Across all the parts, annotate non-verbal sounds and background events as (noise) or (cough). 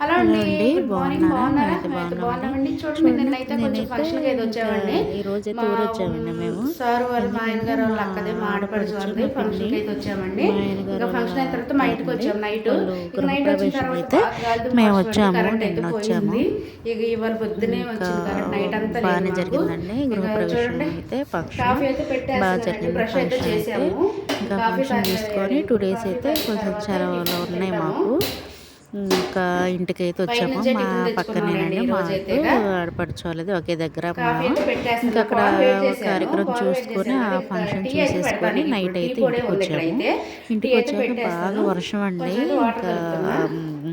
Hello అండి బాగున్నామండి. చూడండి నిన్నైతే కొంచెం నేనైతే ఫంక్షన్కి ఏదో వచ్చామండి ఈ ఊరు వచ్చామండి మేము. సార్ వాళ్ళ మా ఆయన గారు వాళ్ళ అక్కదే మా ఆడపడుచు వాళ్ళది పిన్ని, అయితే వచ్చామండి ఇంకా ఫంక్షన్ అయిన తర్వాత మా ఇంటికి నైట్. నైట్ వచ్చిన తర్వాత మేము వచ్చాము, నిన్న వచ్చాము. ఇక ఇవాళ పొద్దునే వచ్చింది నైట్ అంతా బాగానే. జరిగిందండి గృహప్రవేశం అయితే ఫంక్షన్ కాఫీ అయితే బాగా జరిగింది అయితే ఫంక్షన్ ఇంకా కాఫీ ఫంక్షన్ తీసుకొని టూ డేస్ అయితే కొంచెం తర్వాత ఉన్నాయి. మాకు. ఇంకా ఇంటికి అయితే వచ్చాము మా పక్కనేనండి రోజైతే. ఆడపడుచోళ్ళది ఒకే దగ్గర మా అయితే. ఇంకా అక్కడ. కార్యక్రమం చూసుకొని. ఆ ఇంకా ఫంక్షన్ అయితే చూసేసుకొని. నైట్ అయితే ఇంటికి వచ్చాము అయితే. ఇంటికి అయితే వచ్చాక. బాగా వర్షం అండి ఇంకా. మ్,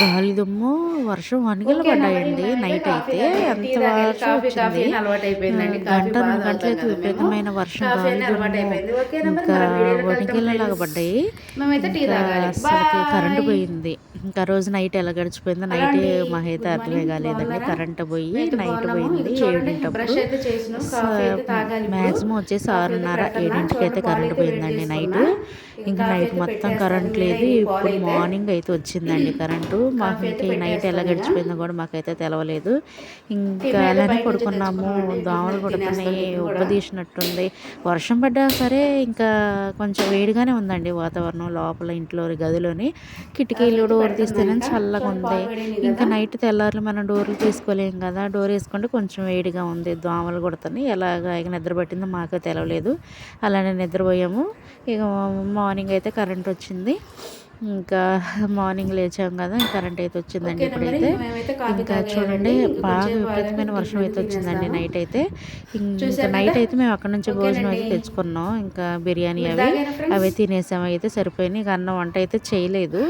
గాలి దుమ్ము వర్షం వణిగలు? పడ్డాయండి నైట్ అయితే. ఎంత. వర్షం వచ్చింది గంట రెండు మేము. విపరీతమైన వర్షం గాలి దుమ్ము? ఇంకా వెళ్తాం వణిగలలాగా. పడ్డాయి ఇంకా. అసలుకి. కరెంటు పోయింది ఇంకా రోజు నైట్ ఎలా గడిచిపోయిందో నైట్. మాకైతే అర్థమే. కాలేదండి? కరెంట్ పోయి నైట్. పోయింది ఏడింటప్పుడు. మ్యాక్సిమం వచ్చేసి ఆరున్నర. ఏడింటికి అయితే కరెంట్ పోయిందండి నైట్. ఇంకా నైట్ మొత్తం. కరెంట్ లేదు ఇప్పుడు. మార్నింగ్ అయితే వచ్చిందండి కరెంటు మాకు ఇంకా నైట్ ఎలా గడిచిపోయిందో కూడా మాకైతే తెలవలేదు ఇంకా అలానే పడుకున్నాము. దోమలు టిఫిన్ పడుతున్నాయి తినేస్తాం కూడా. ఉబ్బదీసినట్టుంది వర్షం పడ్డా సరే ఇంకా కొంచెం వేడిగానే ఉందండి వాతావరణం లోపల ఇంట్లో గదిలోని కిటికీలు డోర్ తీస్తేనే చల్లగా ఉంది. ఇంకా నైట్ తెల్లారులు మనం డోర్లు తీసుకోలేం కదా. డోర్ వేసుకుంటే కొంచెం వేడిగా ఉంది. దోమలు కొడుతున్నాయి. ఎలాగ ఇక నిద్ర పట్టిందో మాకు తెలవలేదు. అలానే నిద్రపోయాము. ఇక మార్నింగ్ అయితే కరెంట్ వచ్చింది. ఇంకా మార్నింగ్ లేచాం కదా కరెంట్ అయితే వచ్చిందండి? ఇప్పుడైతే ఇంకా. చూడండి బాగా విపరీతమైన వర్షం అయితే వచ్చిందండి. నైట్ అయితే ఇంకా నైట్? అయితే మేము అక్కడ నుంచి భోజనం అయితే. తెచ్చుకున్నాం ఇంకా బిర్యానీ అవి? అవి తినేసాం అయితే సరిపోయినాయి ఇక అన్నం వంట అయితే చేయలేదు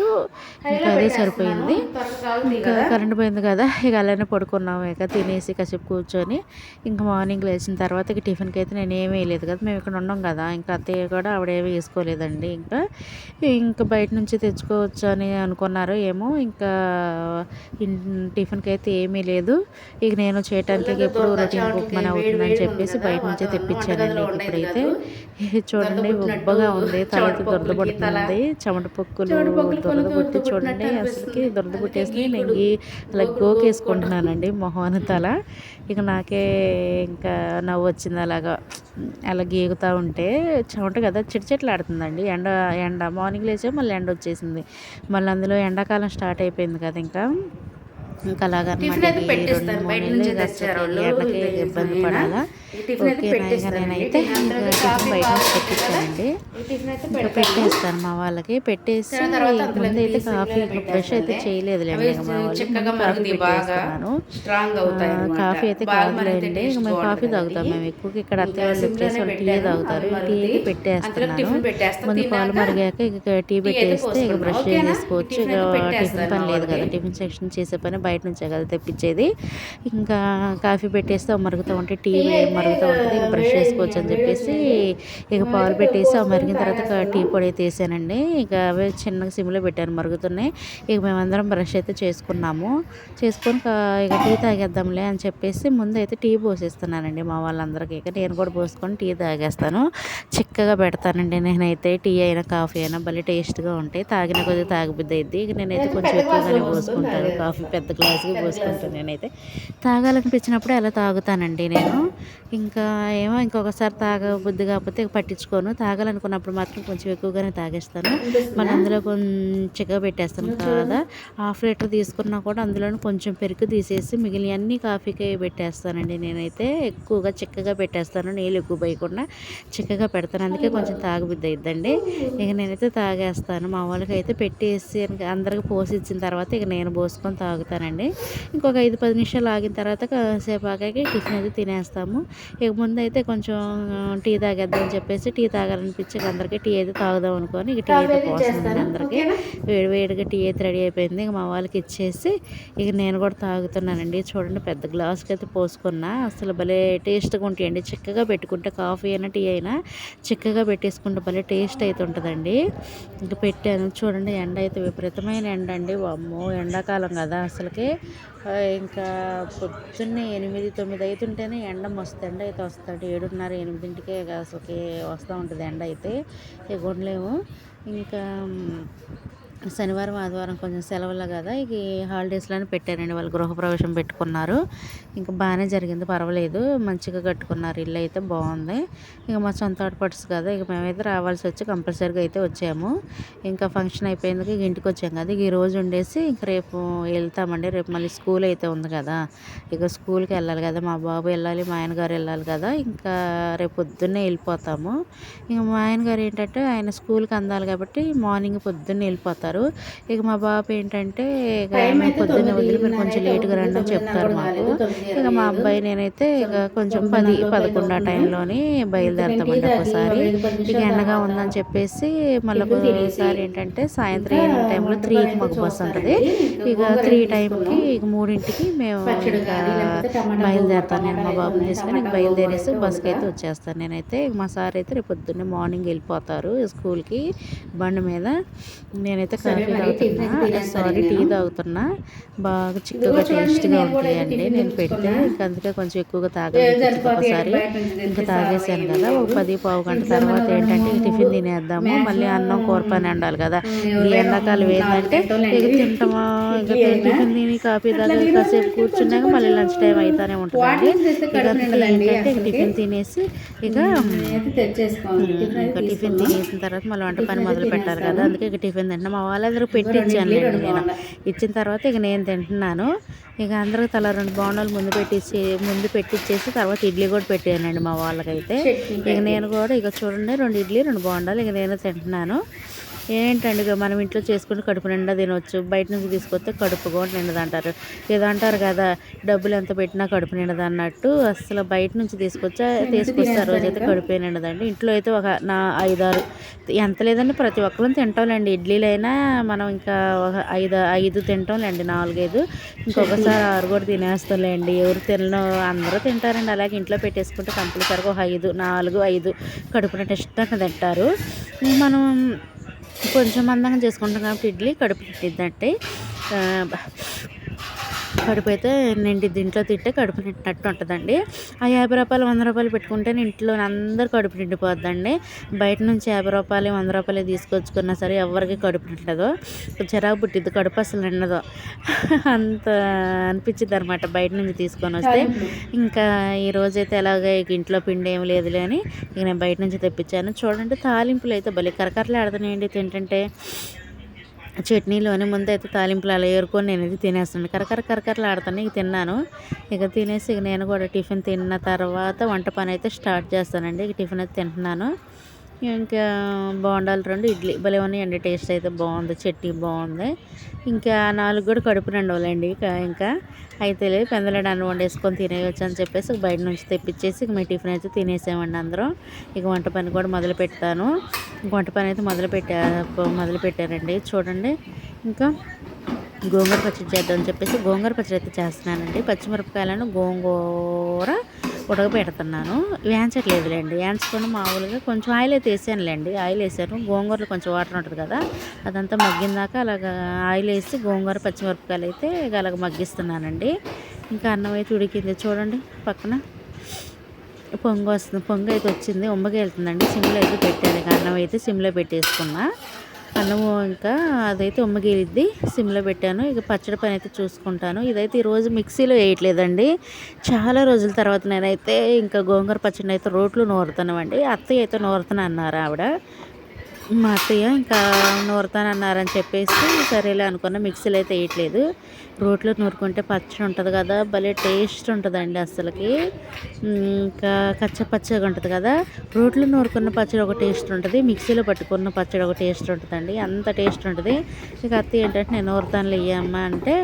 ఇంకా అదే. సరిపోయింది ఇంకా. కరెంట్ పోయింది కదా ఇక అలానే పడుకున్నాము ఇక తినేసి కాసేపు కూర్చొని ఇంకా మార్నింగ్ లేచిన తర్వాత ఇక టిఫిన్కి అయితే నేను ఏమీ వేయలేదు కదా మేము ఇక్కడ ఉన్నాం కదా ఇంకా అత్తయ్య కూడా ఆవిడేమీ వేసుకోలేదండి ఇంకా ఇంకా బయట నుంచి తెచ్చుకోవచ్చు అని అనుకున్నారు ఏమో ఇంకా టిఫిన్కి అయితే ఏమీ లేదు. ఇక నేను చేయటానికి ఎప్పుడు రొటీన్ కుక్మని అవుతుందని చెప్పేసి బయట నుంచే తెప్పించానండి ఇప్పుడైతే. (laughs) చూడండి ఉబ్బగా ఉంది అయితే దురద పడుతుంది చెమట పొక్కులు దురద పుట్టి చూడండి అసలుకి దురద పుట్టేసి నెంగి అలా గోకేసుకుంటున్నానండి మొహం తల ఇక నాకే ఇంకా నవ్వు వచ్చింది అలాగా. అలా గీగుతూ ఉంటే చెమట కదా చిట్చిట్లు ఆడుతుందండి. ఎండ ఎండ మార్నింగ్ లేచే మళ్ళీ ఎండ వచ్చేసింది. మళ్ళీ అందులో ఎండాకాలం స్టార్ట్ అయిపోయింది కదా ఇంకా. ఇంకా అలాగనమాట ఇది ఇబ్బంది. పడాలా. పెట్టేస్తారండి. నేనైతే టిఫిన్ బయట ఇంకా. పెట్టేస్తాను మా వాళ్ళకి పెట్టేసి ముందు అయితే కాఫీ బ్రష్ అయితే. చేయలేదులేండి మా కాఫీ పెట్టేస్తున్నాను అయితే కాదులేండి ఇక మేము కాఫీ తాగుతాం. మేము ఎక్కువగా ఇక్కడ ఇంకా అత్తయ్య వాళ్ళు సిమ్లోనే వచ్చేసి వాళ్ళు టీ. తాగుతారు టీ మరుగుతాయి. పెట్టేస్తున్నాను అందులో టిఫిన్ పెట్టేస్తాం. ముందు పాలు మరిగాక ఇక టీ పెట్టేస్తే ఇక. బ్రష్? చేసుకోవచ్చు ఇక టిఫిన్ పెట్టేస్తాను పని లేదు కదా. టిఫిన్ సెక్షన్ చేసే పని బయట నుంచే కదా తెప్పించేది ఇంకా కాఫీ పెట్టేస్తే మరుగుతూ ఉంటే టీ మరుగుతూ ఉంటుంది. ఇక బ్రష్ చేసుకోవచ్చు అని చెప్పేసి ఇక పాలు పెట్టేసి ఆ మరిగిన తర్వాత టీ పొడి అయితే వేసానండి. ఇక అవే చిన్నగా సిమ్లో పెట్టాను మరుగుతున్నాయి. ఇక మేమందరం బ్రష్ అయితే చేసుకున్నాము. చేసుకొని ఇక టీ తాగేద్దాంలే అని చెప్పేసి ముందు అయితే టీ పోసేస్తున్నానండి మా వాళ్ళందరికీ. ఇక నేను కూడా పోసుకొని టీ తాగేస్తాను. చిక్కగా పెడతానండి నేనైతే. టీ అయినా కాఫీ అయినా భలే టేస్ట్గా ఉంటాయి. తాగిన కొద్దిగా తాగబుద్ది అయింది ఇక నేనైతే కొంచెం ఎక్కువగానే పోసుకుంటాను. కాఫీ పెద్ద గ్లాసుకి పోసుకుంటాను నేనైతే. తాగాలనిపించినప్పుడు అలా తాగుతానండి నేను. ఇంకా ఏమో ఇంకొకసారి తాగబుద్ది కాకపోతే ఇక పట్టించుకోను. తాగాలనుకున్నప్పుడు మాత్రం కొంచెం ఎక్కువగానే తాగేస్తాను. మళ్ళీ అందులో కొంచెంగా పెట్టేస్తాను కదా? హాఫ్ లీటర్ తీసుకున్నా కూడా అందులో కొంచెం పెరుగు తీసేసి మిగిలిన అన్ని కాఫీకే పెట్టేస్తానండి నేనైతే. ఎక్కువగా చిక్కగా పెట్టేస్తాను. నీళ్ళు ఎక్కువ పోయకుండా చిక్కగా పెడతాను. అందుకే కొంచెం తాగబుద్ది అయిద్దండి. ఇక నేనైతే తాగేస్తాను. మా వాళ్ళకి అయితే పెట్టేసి అందరికి పోసి ఇచ్చిన తర్వాత ఇక నేను పోసుకొని తాగుతానండి. ఇంకొక ఐదు పది నిమిషాలు ఆగిన తర్వాత కాసేపు ఆగాక టిఫిన్ అయితే తినేస్తాము. ఇక ముందు అయితే కొంచెం టీ తాగేద్దాం అని చెప్పేసి టీ తాగాలనిపించి అందరికీ టీ అయితే తాగుదాం అనుకొని ఇక టీ అయితే పోస్తుంది అందరికీ. వేడి వేడిగా టీ అయితే రెడీ అయిపోయింది. ఇక మా వాళ్ళకి ఇచ్చేసి ఇక నేను కూడా తాగుతున్నానండి. చూడండి పెద్ద గ్లాస్కి అయితే పోసుకున్నా. అసలు భలే టేస్ట్గా ఉంటాయండి. చిక్కగా పెట్టుకుంటే కాఫీ అయినా టీ అయినా చిక్కగా పెట్టేసుకుంటే భలే టేస్ట్ అయితే ఉంటుందండి. ఇంకా పెట్టాను. చూడండి ఎండ అయితే విపరీతమైన ఎండ అండి. అమ్మో ఎండాకాలం కదా అసలుకి. ఇంకా పొద్దున్నే ఎనిమిది తొమ్మిది అవుతుంటేనే ఎండ మస్తు ఎండ అయితే వస్తాడు ఏడున్నర ఎనిమిదింటికే అసలుకి వస్తూ ఉంటుంది ఎండ అయితే. ఇక ఉండలేము ఇంకా శనివారం ఆదివారం కొంచెం సెలవులు కదా. ఇక హాలిడేస్లోనే పెట్టారండి. వాళ్ళు గృహప్రవేశం పెట్టుకున్నారు. ఇంకా బాగానే జరిగింది. పర్వాలేదు. మంచిగా కట్టుకున్నారు. ఇల్లు అయితే బాగుంది. ఇక మా సొంత ఆడపడుచు కదా. ఇక మేమైతే రావాల్సి వచ్చి కంపల్సరీగా అయితే వచ్చాము. ఇంకా ఫంక్షన్ అయిపోయింది ఇక ఇంటికి వచ్చాం కదా. ఇక ఈ రోజు ఉండేసి ఇంక రేపు వెళ్తామండి. రేపు మళ్ళీ స్కూల్ అయితే ఉంది కదా. ఇక స్కూల్కి వెళ్ళాలి కదా. మా బాబు వెళ్ళాలి. మా ఆయన గారు వెళ్ళాలి కదా. ఇంకా రేపు పొద్దున్నే వెళ్ళిపోతాము. ఇక మా ఆయన గారు ఏంటంటే ఆయన స్కూల్కి అందాలి కాబట్టి మార్నింగ్ పొద్దున్నే వెళ్ళిపోతారు ఇక మా బాబు ఏంటంటే ఇక పొద్దున్నే వదిలి మీరు కొంచెం లేట్గా రండి అని చెప్తారు మాకు. ఇక మా అబ్బాయి నేనైతే ఇక కొంచెం పది పదకొండు ఆ టైంలోని బయలుదేరుతామండి ఒకసారి. ఇక ఎండగా ఉందని చెప్పేసి మళ్ళీ ఒకసారి ఏంటంటే సాయంత్రం టైంలో త్రీకి మాకు బస్సు ఉంటుంది. ఇక త్రీ టైంకి ఇక మూడింటికి మేము బయలుదేరుతాను నేను మా బాబుని తీసుకొని ఇక బయలుదేరేసి బస్కి అయితే వచ్చేస్తాను నేనైతే. ఇక మా సార్ అయితే రేపు పొద్దున్నే మార్నింగ్ వెళ్ళిపోతారు స్కూల్కి బండి మీద. నేనైతే కాఫీ తాగుతున్నా. సారీ టీ తాగుతున్నా. బాగా చిక్కగా టేస్ట్గా ఉంటాయండి. నేను పెడితే ఇంకా అందుకే కొంచెం ఎక్కువగా తాగాలి ఒకసారి ఇంకా తాగేసాను కదా. ఒక పది పావు గంట తర్వాత ఏంటంటే టిఫిన్ తినేద్దాము. మళ్ళీ అన్నం కూర పని ఉండాలి కదా. ఈ ఎండాకాలం ఏంటంటే ఇక తింటామా? ఇక టిఫిన్ తిని కాఫీ తాగి కాసేపు కూర్చున్నాక మళ్ళీ లంచ్ టైం అవుతానే ఏంటంటే ఇక టిఫిన్ తినేసి ఇక ఇంకా టిఫిన్ తినేసిన తర్వాత మళ్ళీ వంట పని మొదలు పెట్టాలి కదా. అందుకే ఇక టిఫిన్ మా వాళ్ళందరూ పెట్టి ఇచ్చాను నేను ఇచ్చిన తర్వాత ఇక నేను తింటున్నాను. ఇక అందరూ తల రెండు బోండాలు ముందు పెట్టించి ముందు పెట్టించేసి తర్వాత ఇడ్లీ కూడా పెట్టానండి మా వాళ్ళకైతే. ఇక నేను కూడా ఇక చూడండి రెండు ఇడ్లీ రెండు బోండాలు ఇక నేను తింటున్నాను. ఏంటండి మనం ఇంట్లో చేసుకుని కడుపు నిండా తినవచ్చు బయట నుంచి తీసుకొస్తే కడుపు కూడా నిండదు అంటారు ఏదో అంటారు కదా డబ్బులు ఎంత పెట్టినా కడుపు నిండదు అన్నట్టు అసలు బయట నుంచి తీసుకొచ్చా తీసుకొస్తే ఆ రోజైతే కడుపే నిండదండి. ఇంట్లో అయితే ఒక నా ఐదారు ఎంత లేదండి ప్రతి ఒక్కరం తింటాంలేండి. ఇడ్లీలైనా మనం ఇంకా ఒక ఐదు ఐదు తింటాంలేండి నాలుగైదు. ఇంకొకసారి ఆరు కూడా తినేస్తాంలేండి. ఎవరు తినను అందరూ తింటారండి. అలాగే ఇంట్లో పెట్టేసుకుంటే కంపల్సరీగా ఒక ఐదు నాలుగు ఐదు కడుపు నిండా ఇష్టంగా తింటారు. మనం కొంచెం మందంగా చేసుకుంటాం కాబట్టి ఇడ్లీ కడుపు తిట్టిద్దంటే కడుపు అయితే నిండి దీంట్లో తింటే కడుపు నిండినట్టు ఉంటుందండి. ఆ యాభై రూపాయలు వంద రూపాయలు పెట్టుకుంటే ఇంట్లో అందరు కడుపు నిండిపోద్దండి. బయట నుంచి యాభై రూపాయలు వంద రూపాయలు తీసుకొచ్చుకున్నా సరే ఎవరికి కడుపు నిండదు. చిరాకు పుట్టిద్ది కడుపు అసలు నిండదు. అంత అనిపించింది అనమాట బయట నుంచి తీసుకొని వస్తే. ఇంకా ఈ రోజైతే ఎలాగ ఇక ఇంట్లో పిండి ఏం లేదులే అని ఇక నేను బయట నుంచి తెప్పించాను. చూడండి తాలింపులు అయితే భలే కరకరలు ఆడుతున్నాయండి తింటుంటే. చట్నీలోని ముందు అయితే తాలింపులు అలా ఏరుకొని నేను ఇది తినేస్తాను కరకర కరకరలు ఆడుతాను. ఇక తిన్నాను. ఇక తినేసి ఇక నేను కూడా టిఫిన్ తిన్న తర్వాత వంట పని అయితే స్టార్ట్ చేస్తానండి. ఇక టిఫిన్ అయితే తింటున్నాను. ఇంకా బోండాలు రెండు ఇడ్లీ. భలే ఉన్నాయండి టేస్ట్ అయితే బాగుంది. చట్నీ బాగుంది. ఇంకా నాలుగు కూడా కడుపు నిండవలేండి. ఇంకా అయితే లేదు పెందలాడు అన్నం వండేసుకొని తినేయచ్చు అని చెప్పేసి బయట నుంచి తెప్పించేసి ఇక మీ టిఫిన్ అయితే తినేసామండి అందరం. ఇక వంట పని కూడా మొదలు పెడతాను. వంట పని అయితే మొదలు పెట్టా మొదలు పెట్టారండి చూడండి. ఇంకా గోంగూర పచ్చడి చేద్దామని చెప్పేసి గోంగూర పచ్చడి అయితే చేస్తున్నానండి. పచ్చిమిరపకాయలను గోంగూర ఉడకబెడుతున్నాను. వేయించట్లేదులేండి వేయించుకొని మామూలుగా కొంచెం ఆయిల్ అయితే వేసానులేండి. ఆయిల్ వేసాను. గోంగూరలో కొంచెం వాటర్ ఉంటుంది కదా అదంతా మగ్గిందాక అలాగా ఆయిల్ వేసి గోంగూర పచ్చిమిరపకాయలు అయితే ఇక అలాగ మగ్గిస్తున్నానండి. ఇంకా అన్నం అయితే ఉడికింది. చూడండి పక్కన. పొంగు వస్తుంది. పొంగు అయితే వచ్చింది. ఉమ్మగా వెళ్తుందండి. సిమ్లో అయితే పెట్టాను. అన్నం అయితే సిమ్లో పెట్టేసుకున్నా. అన్నము ఇంకా అదైతే ఉమ్మగిలిద్ది. సిమ్లో పెట్టాను. ఇక పచ్చడి పని అయితే చూసుకుంటాను. ఇదైతే ఈరోజు మిక్సీలో వేయట్లేదండి. చాలా రోజుల తర్వాత నేనైతే ఇంకా గోంగూర పచ్చడి అయితే రోట్లు నూరుతానండి అత్తయ్య అయితే నూరుతాను అన్నారు ఆవిడ. మా అత్తయ్య ఇంకా నూరుతానన్నారని చెప్పేసి సరేలే అనుకున్న మిక్సీలో అయితే వేయట్లేదు. రోట్లో నూరుకుంటే పచ్చడి ఉంటుంది కదా భలే టేస్ట్ ఉంటుందండి అసలుకి ఇంకా కచ్చ పచ్చగా ఉంటుంది కదా రోట్లో నూరుకున్న పచ్చడి ఒక టేస్ట్ ఉంటుంది మిక్సీలో పట్టుకున్న పచ్చడి ఒక టేస్ట్ ఉంటుందండి అంత టేస్ట్ ఉంటుంది. ఇక అత్తయ్య ఏంటంటే నేను నూరుతాను అమ్మా అంటే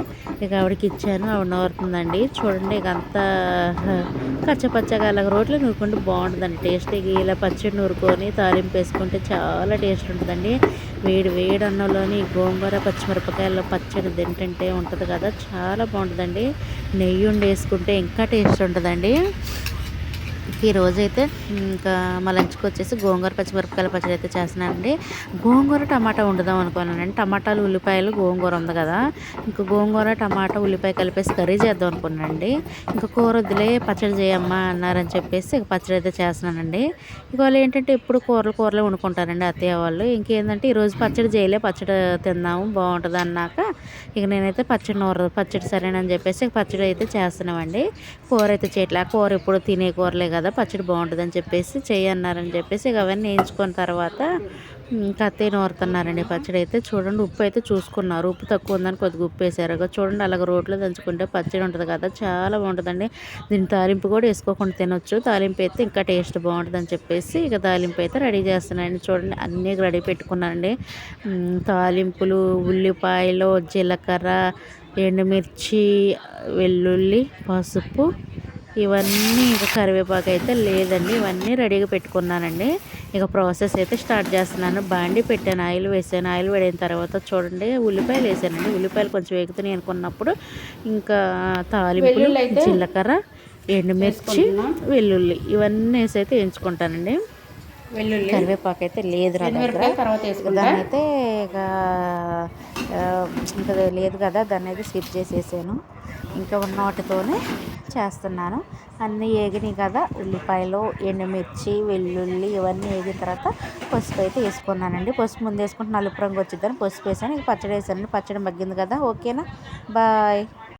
ఇక ఆవిడకి ఇచ్చాను ఆవిడ నూరుతుందండి. చూడండి ఇక అంత కచ్చ పచ్చగా అలాగ రోట్లో నూరుకుంటే బాగుంటుందండి టేస్ట్. ఇక ఇలా పచ్చడి నూరుకొని తాలింపు వేసుకుంటే చాలా టేస్ట్ ఉంటుందండి. వేడి వేడి అన్నంలోని గోంగూర పచ్చిమిరపకాయల పచ్చడి తింటుంటే ఉంటుంది కదా. చాలా బాగుంటుందండి. నెయ్యి ఉండి వేసుకుంటే ఇంకా టేస్ట్ ఉంటుందండి. ఈరోజు అయితే ఇంకా మా లంచ్కి వచ్చేసి గోంగూర పచ్చిమిరపకాయల పచ్చడి అయితే చేస్తున్నానండి. గోంగూర టమాటా వండుదాం అనుకున్నానండి. టమాటాలు ఉల్లిపాయలు గోంగూర ఉంది కదా. ఇంకా గోంగూర టమాటా ఉల్లిపాయ కలిపేసి కర్రీ చేద్దాం అనుకున్నానండి. ఇంకా కూర వద్దులే పచ్చడి చేయమ్మా అన్నారని చెప్పేసి ఇక పచ్చడి అయితే చేస్తున్నానండి. ఇక వాళ్ళు ఏంటంటే ఎప్పుడు కూరలు కూరలే వండుకుంటారండి అత్తయ్య వాళ్ళు. ఇంకేంటంటే ఈరోజు పచ్చడి చేయలే పచ్చడి తిందాము బాగుంటుంది అన్నాక ఇక నేనైతే పచ్చడి నూర పచ్చడి సరేనని చెప్పేసి పచ్చడి అయితే చేస్తున్నామండి. కూర అయితే చేయట్లే. కూర ఎప్పుడు తినే కూరలే కదా పచ్చడి బాగుంటుందని చెప్పేసి చేయన్నారని చెప్పేసి ఇక అవన్నీ వేయించుకున్న తర్వాత కత్తి నూరుతున్నారండి పచ్చడి అయితే చూడండి. ఉప్పు అయితే చూసుకున్నారు. ఉప్పు తక్కువ ఉందని కొద్దిగా ఉప్పు వేసారు. ఇక చూడండి అలాగ రోట్లో దంచుకుంటే పచ్చడి ఉంటుంది కదా చాలా బాగుంటుందండి. దీని తాలింపు కూడా వేసుకోకుండా తినొచ్చు. తాలింపు అయితే ఇంకా టేస్ట్ బాగుంటుందని చెప్పేసి ఇక తాలింపు అయితే రెడీ చేస్తున్నానండి. చూడండి అన్నీ రెడీ పెట్టుకున్నానండి. తాలింపులు ఉల్లిపాయలు జీలకర్ర ఎండుమిర్చి వెల్లుల్లి పసుపు ఇవన్నీ ఇంకా కరివేపాకు అయితే లేదండి. ఇవన్నీ రెడీగా పెట్టుకున్నానండి. ఇక ప్రాసెస్ అయితే స్టార్ట్ చేస్తున్నాను. బాండి పెట్టాను ఆయిల్ వేసాను. ఆయిల్ వేడిన తర్వాత చూడండి ఉల్లిపాయలు వేసానండి. ఉల్లిపాయలు కొంచెం వేగుతున్నాయి అనుకున్నప్పుడు ఇంకా తాలింపులు జీలకర్ర ఎండుమిర్చి. వెల్లుల్లి ఇవన్నీ వేసి అయితే ఎంచుకుంటానండి వెల్లుల్లి. కరివేపాకు అయితే లేదు తర్వాత దాన్ని అయితే ఇక ఇంకా లేదు కదా దాన్ని అయితే స్కిప్ చేసేసాను. ఇంకా ఉన్న వాటితోనే చేస్తున్నాను. అన్నీ వేగినాయి కదా ఉల్లిపాయలు ఎండుమిర్చి వెల్లుల్లి ఇవన్నీ వేగిన తర్వాత పసుపు అయితే వేసుకున్నానండి. పసుపు ముందు వేసుకుంటే నలుపు రంగు వచ్చిందని పసుపు వేసాను. ఇక పచ్చడి వేసానండి. పచ్చడి మగ్గింది కదా ఓకేనా? బాయ్.